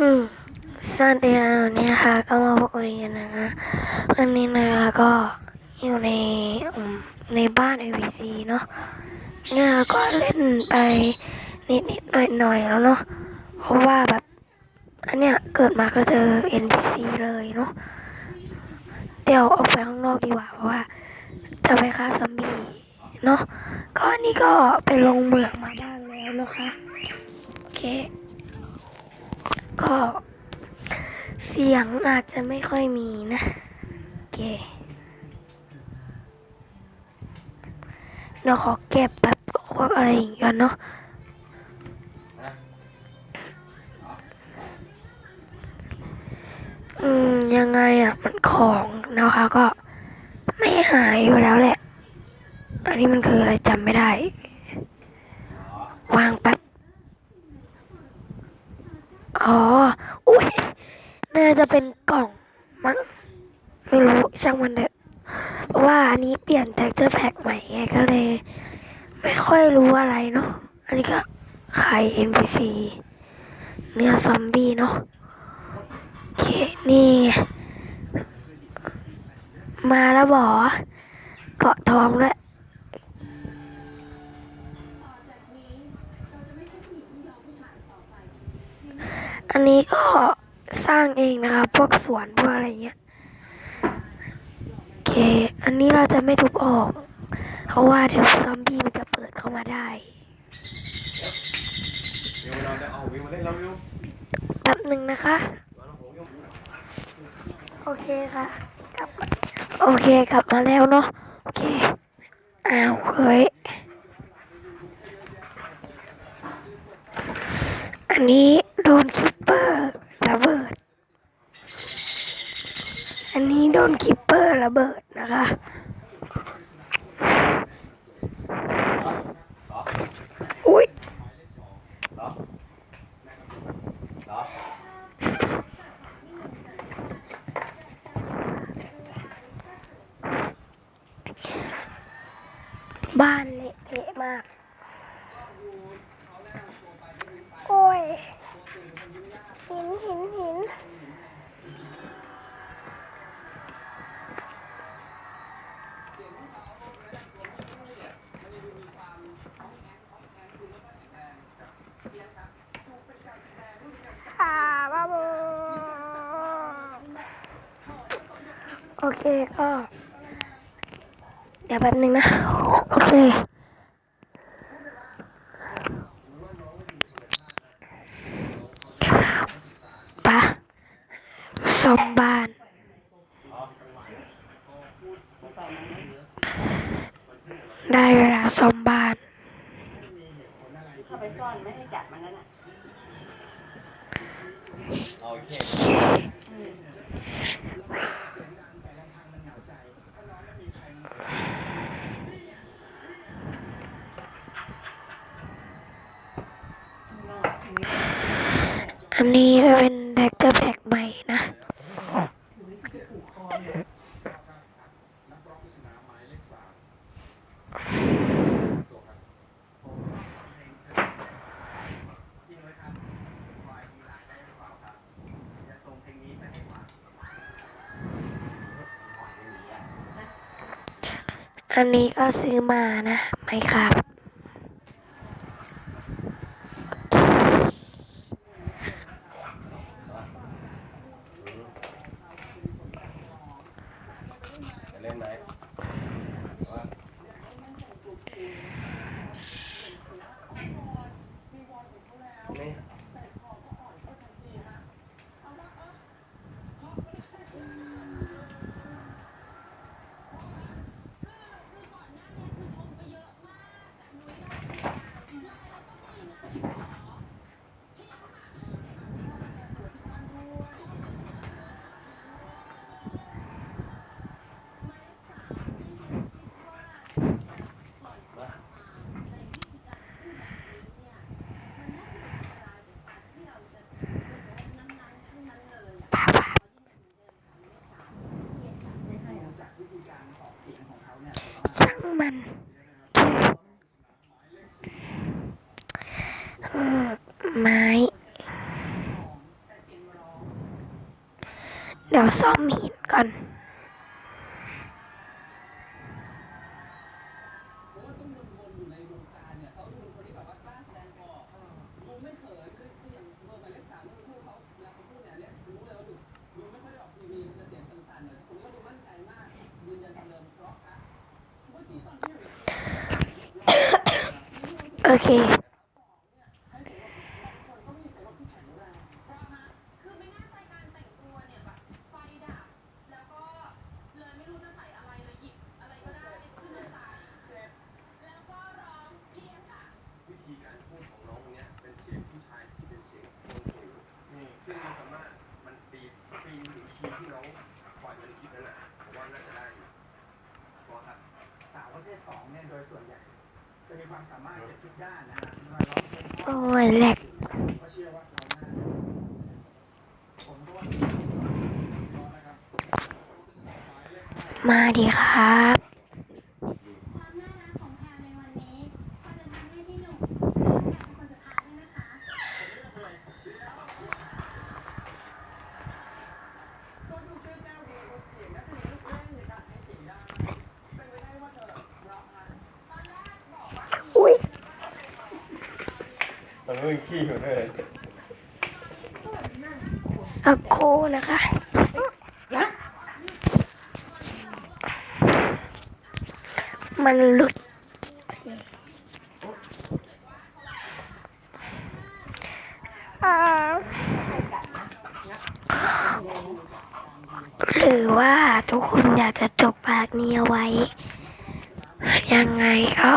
อืมสวัสดีค่ะวันนี้นะคะก็มาพบกันอีกนะคะวันนี้นะคะก็อยู่ในในบ้าน AVC เนาะเนี่ยก็เล่นไปนิดนิดหน่อยหน่อยแล้วเนาะเพราะว่าแบบอันเนี้ยเกิดมาก็เจอ NPC เลยเนาะเดี๋ยวออกไปข้างนอกดีกว่าเพราะว่าจะไปฆ่าซอมบี้เนาะก็อันนี้ก็ไปลงเมืองมาบ้างแล้วนะคะโอเค ก็เสียงอาจจะไม่ค่อยมีนะโอเคเราขอเก็บแบบพวกอะไรอย่างเงี้ยเนาะอืม ยังไงอะมันของนะคะก็ไม่หายอยู่แล้วแหละ อันนี้มันคืออะไรจำไม่ได้ วางแป๊บ อ๋อ อุ้ยน่าจะเป็นกล่องมั้ง ไม่รู้ช่างมันเถอะเพราะว่าอันนี้เปลี่ยน texture pack ใหม่ไงก็เลย ไม่ค่อยรู้อะไรเนาะ อันนี้ก็ไข่ NPC เนื้อซอมบี้เนาะโอเค นี่ มาแล้วบอเกาะทองด้ว อันนี้ก็สร้างเองนะคะพวกสวนพวกอะไรเงี้ยโอเค อันนี้เราจะไม่ทุบออก เพราะว่าเดี๋ยวซอมบี้มันจะเปิดเข้ามาได้แป๊บหนึ่งนะคะ โอเคค่ะกลับโอเคกลับมาแล้วเนาะโอเคอ้าวเฮ้ยอันนี้ โดนคิปเปอร์ระเบิด อันนี้โดนคิปเปอร์ระเบิดนะคะ อุ้ย เหรอเหรอ บ้านเละเทะมาก โอ้ย หินหินหิน อ่าบ้าบอ โอเคก็ เดี๋ยวแป๊บนึงนะ โอเคปะซ่อมบ้าน ได้เวลาซ่อมบ้านเข้าไปซ่อนไม่ให้จับมันนั่นน่ะ อันนี้จะเป็นแดกเตอร์แพ็กใหม่นะอันนี้ก็ซื้อมานะ ไม่ครับ ไม้เดี๋ยวซ่อมหินก่อนโอเค โอ้ยแหลกมาเพราะนะครับมาดีครับ ความน่ารักของแพรในวันนี้ขอจะทำให้พี่หนุ่มเลือกแพรเป็นคนสุดท้ายด้วยนะคะ อุ้ย มันไม่มีขี้อยู่ด้วยสักคนะคะมันหลุด หรือว่าทุกคนอยากจะจบปากนี้เอาไว้ ยังไงก็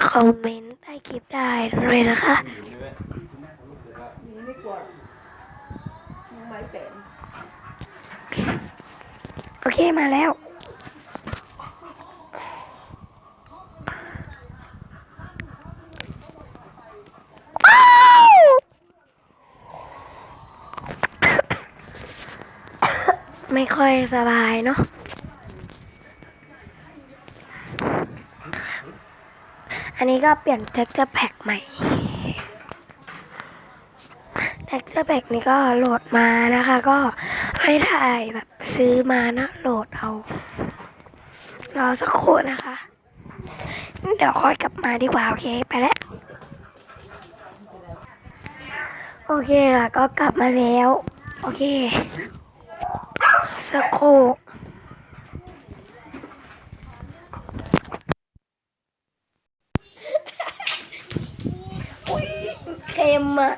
คอมเมนต์ใต้คลิปได้เลยนะคะ นี่ไม่กลัวยังไม่เป็นโอเคมาแล้ว ไม่ค่อยสบายเนาะ อันนี้ก็เปลี่ยนเท็กเจอร์แพ็กใหม่เท็กเจอร์แพ็กนี้ก็โหลดมานะคะ ก็ไม่ได้แบบซื้อมานะ โหลดเอา รอสักครู่นะคะ เดี๋ยวค่อยกลับมาดีกว่า โอเค ไปแล้ว โอเคค่ะ ก็กลับมาแล้ว โอเค สักครู่ เค็มอะ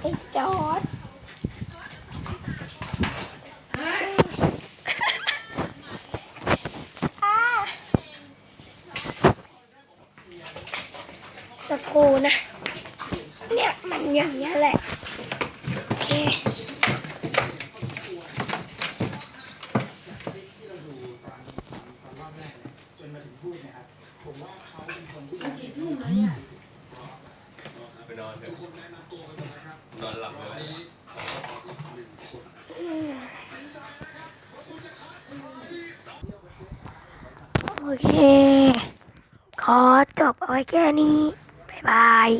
ไอ้จอร์ดอ่าสักครู่นะ เนี่ย มันอย่างนี้ยแหละ โอเค จนมาถึงพูดนะครับ ผมว่าเขาเป็นคนที่ ไปนอนเถอะ นอนหลับเลยโอเค ขอจบเอาไว้แค่นี้ บ๊ายบาย